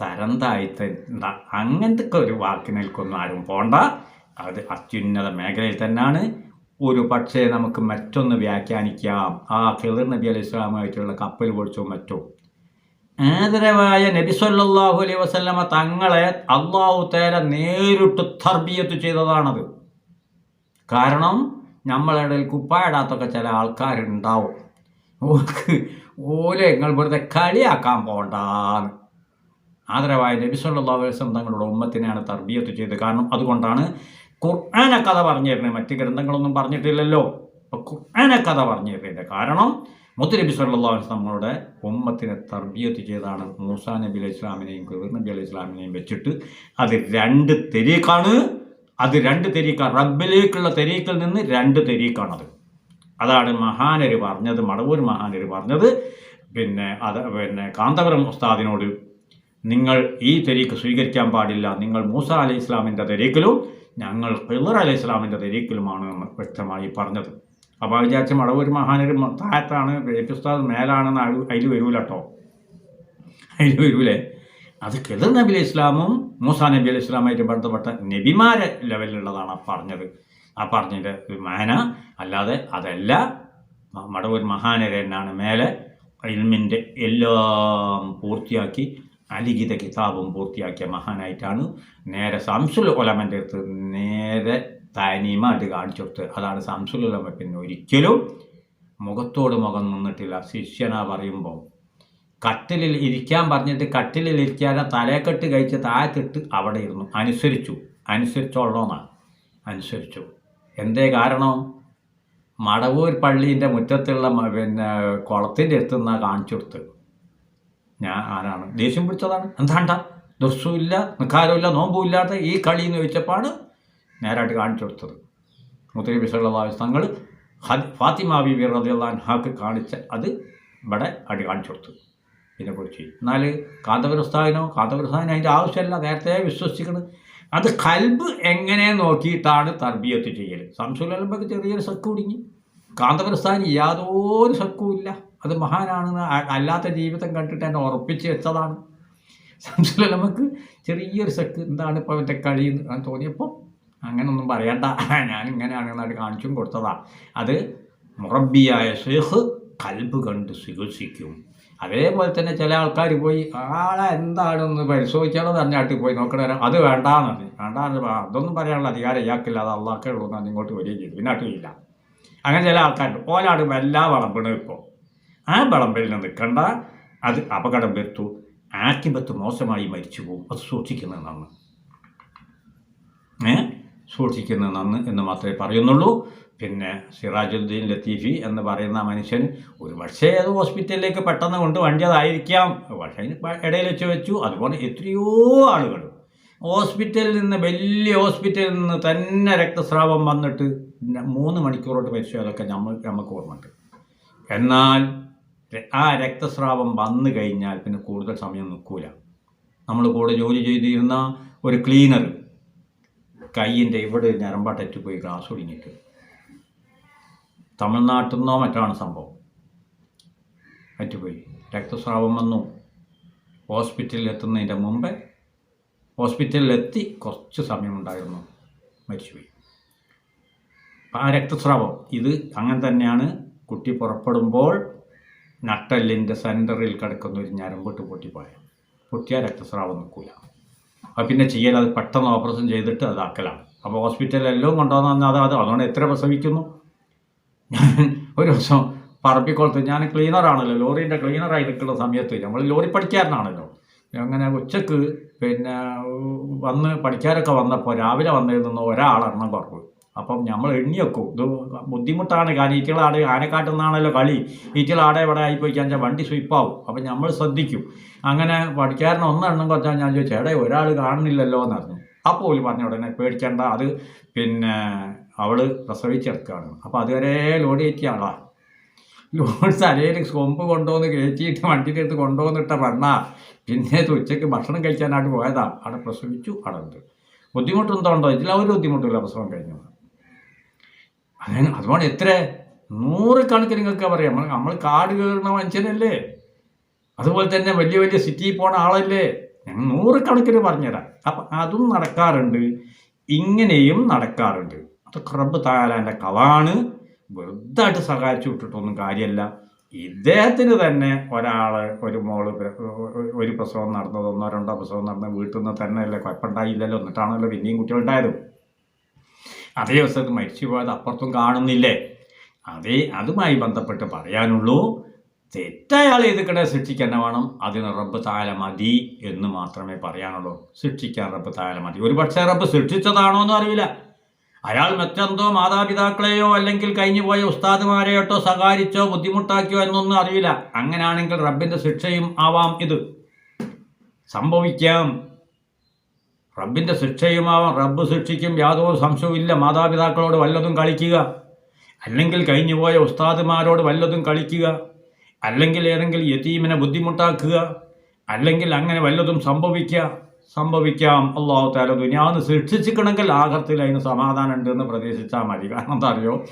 തരം അങ്ങനത്തെ ഒരു വാക്ക് വാക്കിനേൽക്കൊന്നും ആരും പോണ്ട. അത് അത്യുന്നത മേഖലയിൽ തന്നെയാണ് ഒരു പക്ഷേ നമുക്ക് മറ്റൊന്ന് വ്യാഖ്യാനിക്കാം. ആ ഫിർ നബി അലൈഹി ഇസ്ലാമായിട്ടുള്ള കപ്പൽ പൊളിച്ചോ മറ്റോ? ആദരവായ നബി സല്ലാഹു അലൈഹി വസല്ലമ തങ്ങളെ അള്ളാഹു തേര നേരിട്ട് തർബിയത്ത് ചെയ്തതാണത്. കാരണം നമ്മളിടയിൽ കുപ്പായിടാത്തൊക്കെ ചില ആൾക്കാരുണ്ടാവും. ഓലെ നിങ്ങൾ വെറുതെ കളിയാക്കാൻ പോണ്ടാന്ന്. ആദരവായ നബി വസല്ലം തങ്ങളുടെ ഉമ്മത്തിനെയാണ് തർബിയത്ത് ചെയ്തത്. കാരണം അതുകൊണ്ടാണ് ഖുർആന കഥ പറഞ്ഞു തരുന്നത് മറ്റ് ഗ്രന്ഥങ്ങളൊന്നും പറഞ്ഞിട്ടില്ലല്ലോ. അപ്പോൾ ഖുർആനെ കഥ പറഞ്ഞു കാരണം മുത്തുനബി സല്ലല്ലാഹു അലൈഹി വസല്ലം തങ്ങളുടെ ഉമ്മത്തിനെ തർബിയത്ത് ചെയ്താണ് മൂസാ നബി അലൈഹി ഇസ്ലാമിനെയും ഖുർ നബി അലൈഹി ഇസ്ലാമിനെയും വെച്ചിട്ട് അത് രണ്ട് തെരീക്കാണ്. അത് രണ്ട് തെരീക്ക റബ്ബിലേക്കുള്ള തെരീക്കിൽ നിന്ന് രണ്ട് തെരീക്കാണത് അതാണ് മഹാനര് പറഞ്ഞത് മടവൂർ മഹാനര് പറഞ്ഞത്. പിന്നെ അത് പിന്നെ കാന്തപുരം ഉസ്താദിനോട് നിങ്ങൾ ഈ തെരീക്ക് സ്വീകരിക്കാൻ പാടില്ല. നിങ്ങൾ മൂസ അലൈഹി ഇസ്ലാമിന്റെ തെരീക്കിലും ഞങ്ങൾ ഖിളർ അലൈഹി ഇസ്ലാമിന്റെ തെരീക്കിലുമാണ് എന്ന് വ്യക്തമായി പറഞ്ഞത്. അപ്പോൾ വിചാരിച്ച മടവൂർ മഹാനൊരു താഴത്താണ് ഉസ്താദ് മേലാണെന്ന് അതിൽ വരൂല കേട്ടോ അതിൽ വരൂലേ? അത് ഖിദർ നബി അലൈഹി ഇസ്ലാമും മൂസ നബി അലൈഹി ഇസ്ലാമായിട്ട് ബന്ധപ്പെട്ട നബിമാരെ ലെവലിലുള്ളതാണ് ആ പറഞ്ഞത്. ആ പറഞ്ഞതിന്റെ മാന അല്ലാതെ അതല്ല മടവൂർ മഹാനരെ തന്നെയാണ് മേലെ ഇൽമിന്റെ എല്ലാം പൂർത്തിയാക്കി അലിഖിത കിതാബും പൂർത്തിയാക്കിയ മഹാനായിട്ടാണ് നേരെ സംസുൽ ഒലമന്റെ അടുത്ത് നേരെ തനിമായിട്ട് കാണിച്ചു കൊടുത്ത്. അതാണ് സംസുൽ ഒലമ പിന്നെ ഒരിക്കലും മുഖത്തോട് മുഖം നിന്നിട്ടില്ല. ശിഷ്യന പറയുമ്പോൾ കട്ടിലിൽ ഇരിക്കാൻ പറഞ്ഞിട്ട് കട്ടിലിൽ ഇരിക്കാതെ തലക്കെട്ട് കഴിച്ച് താഴത്തിട്ട് അവിടെ ഇരുന്നു. അനുസരിച്ചു. അനുസരിച്ചോളണമെന്നാണ് അനുസരിച്ചു. എന്തേ കാരണം? മടവൂർ പള്ളീന്റെ മുറ്റത്തുള്ള പിന്നെ കുളത്തിന്റെ അടുത്തുനിന്നാണ് കാണിച്ചു കൊടുത്ത്. ഞാൻ ആരാണ്? ദേഷ്യം പിടിച്ചതാണ്. എന്താണ്ട ദുസ്സുമില്ല നിക്കാരമില്ല നോമ്പും ഇല്ലാത്ത ഈ കളി എന്ന് വെച്ചപ്പാണ് നേരായിട്ട് കാണിച്ചു കൊടുത്തത്. മുത്തലി ബിസള്ളാഹു തങ്ങൾ ഫാത്തിമ ബിബി റദിയുള്ളഹാക്ക് കാണിച്ച അത് ഇവിടെ അടി കാണിച്ചു കൊടുത്തു. ഇതിനെക്കുറിച്ച്. എന്നാൽ കാന്തപുരസ്ഥാനോ കാന്തപുരസ്ഥാനോ അതിന്റെ ആവശ്യമില്ല. നേരത്തെ വിശ്വസിക്കണം അത് കൽബ് എങ്ങനെ നോക്കിയിട്ടാണ് തർബിയത്ത് ചെയ്യൽ സംസുലമ്പക്ക് ചെറിയൊരു സക്ക് കുടുങ്ങി. കാന്തപുരസ്ഥാന് യാതൊരു സക്കും ഇല്ല. അത് മഹാനാണെന്ന് അല്ലാത്ത ജീവിതം കണ്ടിട്ട് എന്നെ ഉറപ്പിച്ച് വെച്ചതാണ്. സംസുലമ്പക്ക് ചെറിയൊരു ശക്തി എന്താണ് ഇപ്പോൾ മറ്റേ കളി എന്ന് തോന്നിയപ്പോൾ അങ്ങനൊന്നും പറയണ്ട. ഞാൻ ഇങ്ങനെയാണെന്നാണ് കാണിച്ചും കൊടുത്തതാ. അത് മുറബിയായ ഷെയ്ഖ് കൽബ് കണ്ട് ചികിത്സിക്കും അതേപോലെ തന്നെ ചില ആൾക്കാർ പോയി ആളെ എന്താണെന്ന് പരിശോധിച്ചാലോ തന്നെ ആട്ടിൽ പോയി നോക്കണ അത് വേണ്ടാന്നത് വേണ്ടാന്ന് അതൊന്നും പറയാനുള്ള അധികാരം ഇയാൾക്കില്ല. അത് അള്ളാക്കേ ഉള്ളൂ എന്നാണ് ഇങ്ങോട്ട് വരികയും ചെയ്തു. പിന്നെ അങ്ങനെ ചില ആൾക്കാരുണ്ട്. ഓലാട് എല്ലാ വിളമ്പിണും ഇപ്പോൾ ആ വിളമ്പിൽ നിൽക്കണ്ട അത് അപകടം വരുത്തു. ആക്കിബത്ത് മോശമായി മരിച്ചു പോകും അത് സൂക്ഷിക്കുന്നത് നന്ന്. ഏ? സൂക്ഷിക്കുന്നത് നന്ന് എന്ന് മാത്രമേ പറയുന്നുള്ളൂ. പിന്നെ സിറാജുദ്ദീൻ ലത്തീഫി എന്ന് പറയുന്ന മനുഷ്യൻ ഒരു പക്ഷേ അത് ഹോസ്പിറ്റലിലേക്ക് പെട്ടെന്ന് കൊണ്ട് വണ്ടിയതായിരിക്കാം. പക്ഷേ അതിന് ഇടയിൽ വെച്ച് വെച്ചു. അതുപോലെ എത്രയോ ആളുകൾ ഹോസ്പിറ്റലിൽ നിന്ന് വലിയ ഹോസ്പിറ്റലിൽ നിന്ന് തന്നെ രക്തസ്രാവം വന്നിട്ട് മൂന്ന് മണിക്കൂറോട്ട് അതൊക്കെ നമ്മൾ നമുക്ക് ഓർമ്മയുണ്ട്. എന്നാൽ ആ രക്തസ്രാവം വന്നു കഴിഞ്ഞാൽ പിന്നെ കൂടുതൽ സമയം നിൽക്കൂല. നമ്മൾ കൂടെ ജോലി ചെയ്തിരുന്ന ഒരു ക്ലീനർ കൈയിന്റെ ഇവിടെ ഞരമ്പാട്ടറ്റ് പോയി ഗ്ലാസ് ഒടിഞ്ഞിട്ട്. തമിഴ്നാട്ടിൽ നിന്നോ മറ്റാണ് സംഭവം. അറ്റുപോയി രക്തസ്രാവം വന്നു. ഹോസ്പിറ്റലിൽ എത്തുന്നതിന്റെ മുമ്പേ ഹോസ്പിറ്റലിൽ എത്തി കുറച്ച് സമയമുണ്ടായിരുന്നു. മരിച്ചുപോയി. ആ രക്തസ്രാവം ഇത് അങ്ങനെ തന്നെയാണ്. കുട്ടി പുറപ്പെടുമ്പോൾ നട്ടല്ലിന്റെ സെന്ററിൽ കിടക്കുന്ന ഒരു ഞരമ്പിട്ട് പൊട്ടിപ്പോയ പൊട്ടിയാൽ രക്തസ്രാവം നിൽക്കില്ല അത് പിന്നെ ചെയ്യൽ അത് പെട്ടെന്ന് ഓപ്പറേഷൻ ചെയ്തിട്ട് അതാക്കലാണ് അപ്പോൾ ഹോസ്പിറ്റലിലെല്ലാം കൊണ്ടുവന്ന് അത് അത് അതുകൊണ്ട് എത്ര പ്രസവിക്കുന്നു? ഞാൻ ഒരു ദിവസം പറമ്പിക്കുളത്ത് ഞാൻ ക്ലീനറാണല്ലോ ലോറീന്റെ ക്ലീനറായി നിൽക്കുന്ന സമയത്ത് നമ്മൾ ലോറി പഠിക്കാരനാണല്ലോ. അങ്ങനെ ഉച്ചയ്ക്ക് പിന്നെ വന്ന് പഠിക്കാരൊക്കെ വന്നപ്പോൾ രാവിലെ വന്നതിൽ നിന്ന് ഒരാളെണ്ണം കുറവ്. അപ്പം നമ്മൾ എണ്ണി വെക്കും. ഇത് ബുദ്ധിമുട്ടാണ്. കാരണം ഈറ്റിളാട് ആനക്കാട്ടിൽ നിന്നാണല്ലോ കളി. ഈറ്റിളാടെ ഇവിടെ ആയിപ്പോയി കഴിഞ്ഞാൽ വണ്ടി സ്വിപ്പാവും അപ്പം നമ്മൾ ശ്രദ്ധിക്കും. അങ്ങനെ പഠിക്കാരൻ ഒന്നെണ്ണം കൊച്ചാൽ ഞാൻ ചോദിച്ചു എടേ ഒരാൾ കാണുന്നില്ലല്ലോ എന്ന് അപ്പോൾ ഓൽ പറഞ്ഞ ഉടനെ പേടിക്കേണ്ട അത് പിന്നെ അവൾ പ്രസവിച്ചെടുക്കുകയാണ് അപ്പോൾ അതുവരെ ലോഡ് ആളാണ് ലോഡ് തലയിൽ കൊമ്പ് കൊണ്ടുവന്ന് കയറ്റിയിട്ട് വണ്ടിന്റെ അടുത്ത് കൊണ്ടുവന്നിട്ട പെണ്ണ. പിന്നെ ഉച്ചയ്ക്ക് ഭക്ഷണം കഴിക്കാനായിട്ട് പോയതാണ് അവിടെ പ്രസവിച്ചു അവിടെ ഉണ്ട്. ബുദ്ധിമുട്ടുണ്ടോ ഇതിൽ ഇതിലൊരു ബുദ്ധിമുട്ടില്ല പ്രസവം കഴിഞ്ഞു. അങ്ങനെ അതുകൊണ്ട് എത്ര? നൂറുകണക്കിന് നിങ്ങൾക്ക് പറയാം. നമ്മൾ നമ്മൾ കാട് കയറുന്ന മനുഷ്യനല്ലേ. അതുപോലെ തന്നെ വലിയ വലിയ സിറ്റിയിൽ പോണ ആളല്ലേ. ഞങ്ങൾ നൂറുകണക്കിന് പറഞ്ഞുതരാം. അപ്പം അതും നടക്കാറുണ്ട്. ഇങ്ങനെയും നടക്കാറുണ്ട്. അതൊക്കെ റബ്ബ് തായാലാന്റെ കളാണ് വെറുതായിട്ട് സഹായിച്ചു വിട്ടിട്ടൊന്നും കാര്യമല്ല ഇദ്ദേഹത്തിന് തന്നെ ഒരാൾ ഒരു മോൾ ഒരു പ്രസവം നടന്നത് ഒന്നോ രണ്ടോ പ്രസവം നടന്ന വീട്ടിൽ നിന്ന് തന്നെ അല്ലേ കുഴപ്പമുണ്ടായില്ലല്ലോ. എന്നിട്ടാണല്ലോ പിന്നെയും കുട്ടികളുണ്ടായത് അതേ അവസരത്തിൽ മരിച്ചു പോയത് അപ്പുറത്തും കാണുന്നില്ലേ? അതേ അതുമായി ബന്ധപ്പെട്ട് പറയാനുള്ളൂ തെറ്റയാൾ ചെയ്തിക്കണേ ശിക്ഷിക്കാൻ വേണം? അതിന് റബ്ബ് താല മതി എന്ന് മാത്രമേ പറയാനുള്ളൂ. ശിക്ഷിക്കാൻ റബ്ബ് താല മതി. ഒരു പക്ഷേ റബ്ബ് ശിക്ഷിച്ചതാണോ എന്ന് അറിയില്ല അയാൾ മറ്റെന്തോ മാതാപിതാക്കളെയോ അല്ലെങ്കിൽ കഴിഞ്ഞു പോയ ഉസ്താദുമാരെയോട്ടോ സഹായിച്ചോ ബുദ്ധിമുട്ടാക്കിയോ എന്നൊന്നും അറിയില്ല അങ്ങനെയാണെങ്കിൽ റബ്ബിന്റെ ശിക്ഷയും ആവാം ഇത്. സംഭവിക്കാം. റബ്ബിന്റെ ശിക്ഷയുമാവാം റബ്ബ് ശിക്ഷിക്കും യാതൊരു സംശയവുമില്ല. മാതാപിതാക്കളോട് വല്ലതും കളിക്കുക. അല്ലെങ്കിൽ കഴിഞ്ഞുപോയ ഉസ്താദുമാരോട് വല്ലതും കളിക്കുക. അല്ലെങ്കിൽ ഏതെങ്കിലും യതീമിനെ ബുദ്ധിമുട്ടാക്കുക. അല്ലെങ്കിൽ അങ്ങനെ വല്ലതും സംഭവിക്കുക. സംഭവിക്കാം. അള്ളാഹു താല ദുനിയാന്ന് ശിക്ഷിച്ചിക്കണമെങ്കിൽ ആകർത്തിൽ അതിന് സമാധാനം ഉണ്ടെന്ന് പ്രതീക്ഷിച്ചാൽ മതി. കാരണം എന്താ അറിയോ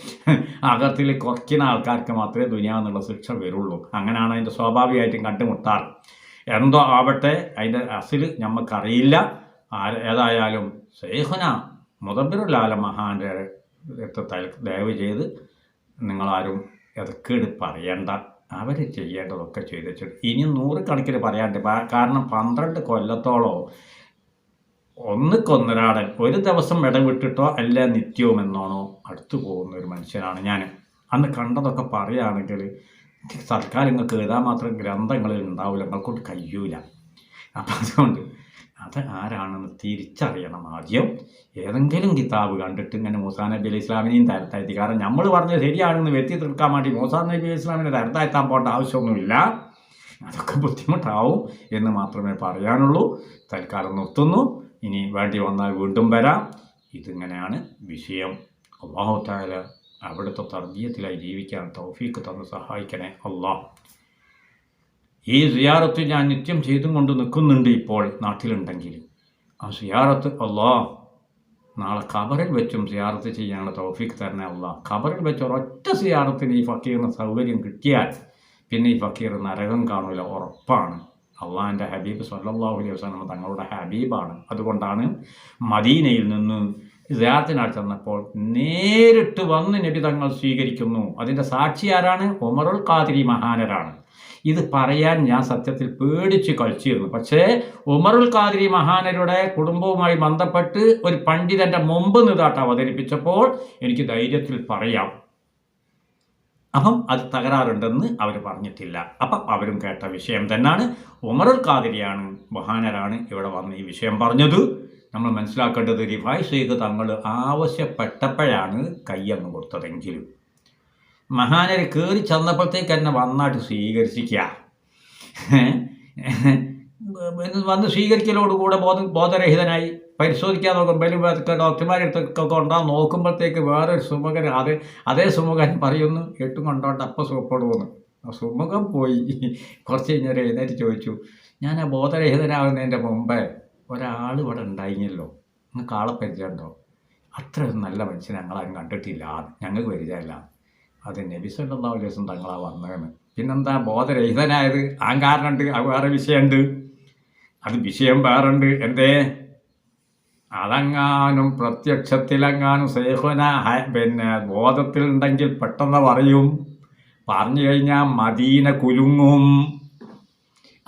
ആകർത്തിൽ കുറയ്ക്കുന്ന ആൾക്കാർക്ക് മാത്രമേ ദുനിയാന്നുള്ള ശിക്ഷ വരുള്ളൂ. അങ്ങനെയാണ് അതിന്റെ സ്വാഭാവികമായിട്ടും കണ്ടുമുട്ടാറ്. എന്തോ ആവട്ടെ അതിന്റെ അസിൽ നമുക്കറിയില്ല ഏതായാലും സേഹുന മുതബിറുലാല മഹാന്റെ അടുത്ത് ദയവ് ചെയ്ത് നിങ്ങളാരും എതക്കേട് പറയണ്ട. അവർ ചെയ്യേണ്ടതൊക്കെ ചെയ്ത് വെച്ചിട്ട് ഇനി നൂറുകണക്കിന് പറയാണ്ട് കാരണം പന്ത്രണ്ട് കൊല്ലത്തോളോ ഒന്നുക്കൊന്നൊരാടൻ ഒരു ദിവസം ഇടവിട്ടിട്ടോ അല്ല നിത്യവും എന്നോണോ അടുത്തു പോകുന്ന ഒരു മനുഷ്യനാണ് ഞാൻ അന്ന് കണ്ടതൊക്കെ പറയുകയാണെങ്കിൽ സർക്കാർ നിങ്ങൾക്ക് എഴുതാൻ മാത്രം ഗ്രന്ഥങ്ങൾ ഉണ്ടാവില്ല നിങ്ങൾക്കൊണ്ട് കഴിയൂല. അപ്പം അതുകൊണ്ട് അത് ആരാണെന്ന് തിരിച്ചറിയണം ആദ്യം. ഏതെങ്കിലും കിതാബ് കണ്ടിട്ട് ഇങ്ങനെ മൂസാ നബി അലൈഹി ഇസ്ലാമിനെയും തരത്താഴ്ത്തി. കാരണം നമ്മൾ പറഞ്ഞത് ശരിയാണെന്ന് വ്യക്തി തീർക്കാൻ വേണ്ടി മൂസാ നബി അലൈഹി ഇസ്ലാമിനെ തരത്താഴ്ത്താൻ പോകേണ്ട ആവശ്യമൊന്നുമില്ല. അതൊക്കെ ബുദ്ധിമുട്ടാവും എന്ന് മാത്രമേ പറയാനുള്ളൂ. തൽക്കാലം നിർത്തുന്നു. ഇനി വേണ്ടി വന്നാൽ വീണ്ടും വരാം. ഇതിങ്ങനെയാണ് വിഷയം. അള്ളാഹു താല അവിടുത്തെ തർബീയത്തിലായി ജീവിക്കാൻ തൗഫീക്ക് തന്ന് സഹായിക്കണേ. അള്ളാഹ്. ഈ സിയാറത്ത് ഞാൻ നിത്യം ചെയ്തും കൊണ്ട് നിൽക്കുന്നുണ്ട് ഇപ്പോൾ നാട്ടിലുണ്ടെങ്കിൽ. ആ സിയാറത്ത് അള്ളാ നാളെ ഖബറിൽ വെച്ചും സിയാറത്ത് ചെയ്യാനുള്ള തൗഫീഖ് തന്നെ അള്ളാ ഖബറിൽ വെച്ച് ഒരൊറ്റ സിയാറത്തിന് ഈ ഫക്കീറിന് സൗകര്യം കിട്ടിയാൽ പിന്നെ ഈ ഫക്കീർ നരകം കാണൂല ഉറപ്പാണ്. അള്ളാഹിന്റെ ഹബീബ് സല്ലല്ലാഹു അലൈഹി വസല്ലം തങ്ങളുടെ ഹബീബാണ്. അതുകൊണ്ടാണ് മദീനയിൽ നിന്ന് സിയാറത്തിനാട് ചെന്നപ്പോൾ നേരിട്ട് വന്ന് നബി തങ്ങൾ സ്വീകരിക്കുന്നു. അതിന്റെ സാക്ഷി ആരാണ്? ഒമറുൽ ഖാദിരി മഹാനരാണ്. ഇത് പറയാൻ ഞാൻ സത്യത്തിൽ പേടിച്ച് കളിച്ചിരുന്നു. പക്ഷേ ഉമറുൽ ഖാദിരി മഹാനരുടെ കുടുംബവുമായി ബന്ധപ്പെട്ട് ഒരു പണ്ഡിതന്റെ മുമ്പ് നിതാട്ട് അവതരിപ്പിച്ചപ്പോൾ എനിക്ക് ധൈര്യത്തിൽ പറയാം. അപ്പം അത് തകരാറുണ്ടെന്ന് അവർ പറഞ്ഞിട്ടില്ല. അപ്പം അവരും കേട്ട വിഷയം തന്നെയാണ് ഉമറുൽ ഖാദിരിയാണ് മഹാനരാണ് ഇവിടെ വന്ന് ഈ വിഷയം പറഞ്ഞത്. നമ്മൾ മനസ്സിലാക്കേണ്ടത് റിഫായ് ഷെയ്ഖ് തങ്ങൾ ആവശ്യപ്പെട്ടപ്പോഴാണ് കയ്യങ്ങ് കൊടുത്തതെങ്കിലും. മഹാനര് കയറി ചെന്നപ്പോഴത്തേക്ക് എന്നെ വന്നായിട്ട് സ്വീകരിച്ചിക്കുക വന്ന് സ്വീകരിക്കലോടുകൂടെ ബോധ ബോധരഹിതനായി. പരിശോധിക്കാൻ നോക്കുമ്പോൾ ഡോക്ടർമാരെടുത്തൊക്കെ കൊണ്ടാ നോക്കുമ്പോഴത്തേക്ക് വേറൊരു സുമുഖൻ അതേ അതേ സുമുഖൻ പറയുന്നു എട്ടും കൊണ്ടോണ്ട് അപ്പം സുഖപ്പെടുമെന്ന് ആ സുമുഖം പോയി. കുറച്ച് കഴിഞ്ഞൊരു എഴുന്നേറ്റ് ചോദിച്ചു ഞാൻ ബോധരഹിതനാകുന്നതിന്റെ മുമ്പേ ഒരാൾ ഇവിടെ ഉണ്ടായിഞ്ഞല്ലോ നിങ്ങൾക്ക് ആളെ പരിചയമുണ്ടോ? അത്ര ഒരു നല്ല മനുഷ്യനെ ഞങ്ങളാരും കണ്ടിട്ടില്ല. ഞങ്ങൾക്ക് പരിചയമില്ല. അത് നബി അലൈഹി വസല്ലം തങ്ങളാ വന്നതെന്ന്. പിന്നെന്താ ബോധരഹിതനായത്? കാരണമുണ്ട് അത് വേറെ വിഷയമുണ്ട്. അത് വിഷയം വേറുണ്ട്. എന്തേ? അതങ്ങാനും പ്രത്യക്ഷത്തിലെങ്ങാനും സേഹുന പിന്നെ ബോധത്തിലുണ്ടെങ്കിൽ പെട്ടെന്ന് പറയും. പറഞ്ഞു കഴിഞ്ഞാൽ മദീന കുലുങ്ങും.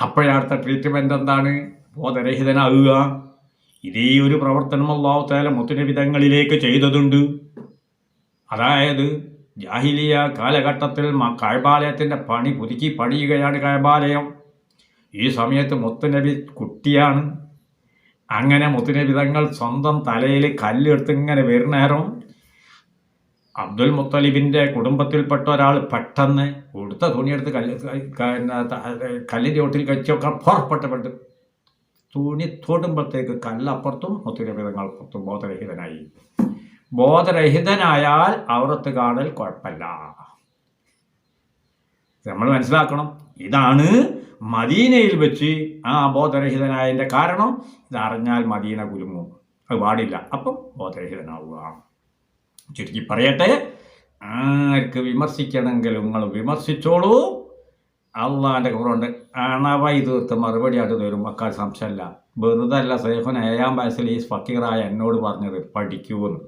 അപ്പോഴടുത്ത ട്രീറ്റ്മെന്റ് എന്താണ്? ബോധരഹിതനാവുക. ഇതേ ഒരു പ്രവർത്തനം അള്ളാഹു താല മുത്തുനിബിതങ്ങളിലേക്ക് ചെയ്തതുണ്ട്. അതായത് ജാഹിലിയ കാലഘട്ടത്തിൽ കായബാലയത്തിന്റെ പണി പുതുക്കി പണിയുകയാണ് കഴബാലയം ഈ സമയത്ത് മുത്തുനബി കുട്ടിയാണ്. അങ്ങനെ മുത്തുനബി തങ്ങൾ സ്വന്തം തലയിൽ കല്ലെടുത്ത് ഇങ്ങനെ വരുന്നേരം അബ്ദുൽ മുത്തലിബിന്റെ കുടുംബത്തിൽപ്പെട്ട ഒരാൾ പെട്ടെന്ന് ഉടുത്ത തുണിയെടുത്ത് കല്ല് കല്ലിന്റെ ഒട്ടിൽ കച്ചൊക്കെ പുറപ്പെട്ടപ്പെട്ട് തുണി തൊടുമ്പോഴത്തേക്ക് കല്ലപ്പുറത്തും മുത്തുരവിധങ്ങൾപ്പുറത്തും ബോധരഹിതനായി. ബോധരഹിതനായാൽ അവർത്ത് കാണൽ കുഴപ്പമില്ല. നമ്മൾ മനസ്സിലാക്കണം ഇതാണ് മദീനയിൽ വെച്ച് ആ ബോധരഹിതനായതിന്റെ കാരണം. ഇതറിഞ്ഞാൽ മദീന കുലുങ്ങും. അത് പാടില്ല. അപ്പം ബോധരഹിതനാവുക. ചുരുക്കി പറയട്ടെ ആർക്ക് വിമർശിക്കണമെങ്കിലും നിങ്ങൾ വിമർശിച്ചോളൂ. അള്ളാന്റെ കുറവുണ്ട് അണവായി തീർത്ത് മറുപടി ആയിട്ട് തരും. മക്കൾ സംശയമല്ല. വെറുതെ അല്ല സേഫൻ ഏഴാം വയസ്സിൽ ഈ ഫക്കീറായ എന്നോട് പറഞ്ഞത് പഠിക്കൂന്ന്.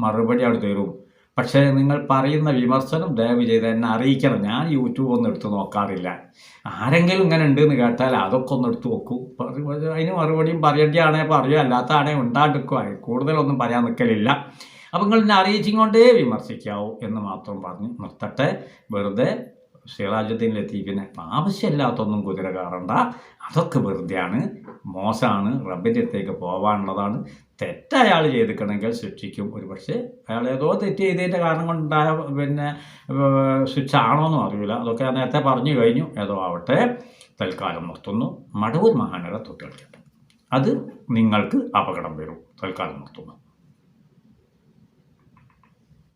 മറുപടി അവിടെ തരും. പക്ഷേ നിങ്ങൾ പറയുന്ന വിമർശനം ദയവ് ചെയ്ത് എന്നെ അറിയിക്കണം. ഞാൻ യൂട്യൂബ് ഒന്നും എടുത്ത് നോക്കാറില്ല. ആരെങ്കിലും ഇങ്ങനെ ഉണ്ടെന്ന് കേട്ടാൽ അതൊക്കെ ഒന്ന് എടുത്ത് നോക്കൂ. അതിന് മറുപടിയും പറയേണ്ടിയാണേ പറയൂ അല്ലാത്ത ആണേ ഉണ്ടാണ്ടിക്കുക കൂടുതലൊന്നും പറയാൻ നിൽക്കലില്ല. അപ്പം നിങ്ങൾ എന്നെ അറിയിച്ചുകൊണ്ടേ വിമർശിക്കാവൂ എന്ന് മാത്രം പറഞ്ഞ് നിർത്തട്ടെ. വെറുതെ സിറാജുദ്ദീൻ ലത്തീഫിനെ ആവശ്യമില്ലാത്തൊന്നും കുതിര കയറണ്ട. അതൊക്കെ വെറുതെയാണ്. മോശമാണ്. റബ്ബിന്റെ അടുത്തേക്ക് പോകാനുള്ളതാണ് തെറ്റയാൾ ചെയ്തിക്കണമെങ്കിൽ ശിക്ഷിക്കും. ഒരു പക്ഷേ അയാൾ ഏതോ തെറ്റ് ചെയ്തതിന്റെ കാരണം കൊണ്ടുണ്ടായ പിന്നെ ശിക്ഷ ആണോന്നും അറിയില്ല. അതൊക്കെ നേരത്തെ പറഞ്ഞു കഴിഞ്ഞു. ഏതോ ആവട്ടെ. തൽക്കാലം നിർത്തുന്നു. മടവൂർ മഹാനര തൊട്ടുകളിക്കട്ടെ അത് നിങ്ങൾക്ക് അപകടം വരും. തൽക്കാലം നിർത്തുന്നു.